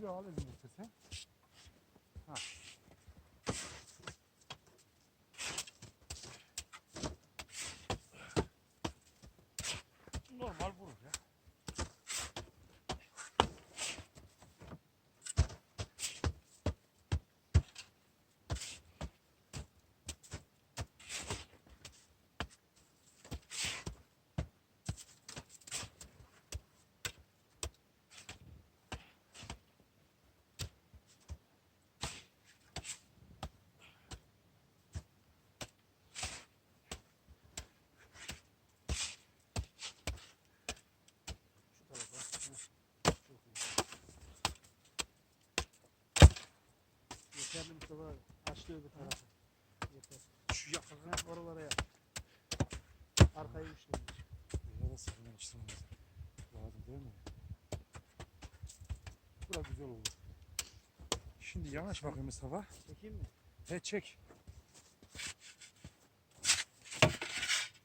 kilo alırız mısırsa. Yeterli Mustafa abi. Açtı öbür tarafı. Yeter. Şu yakın. Ha, oralara yap. Arkayı üçleyin. Ya da sıfırdan açtırmamız lazım değil mi? Bura güzel oldu. Şimdi yanaş bakayım Mustafa. Çekeyim mi? He çek.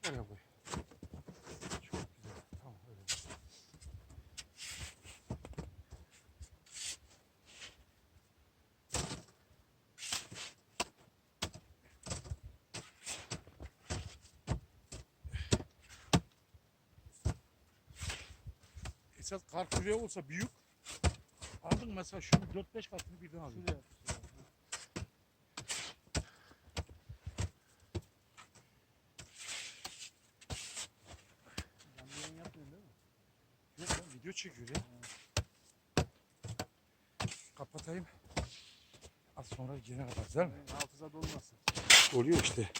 Oraya koy. Esas kar küreği olsa büyük. Aldın mesela şunu 4-5 katını birden alıyorsun. Şuraya? Yok lan video çekiyor ya. Kapatayım. Az sonra gene kaparız değil mi? Yani Hafıza dolmasın. Oluyor işte.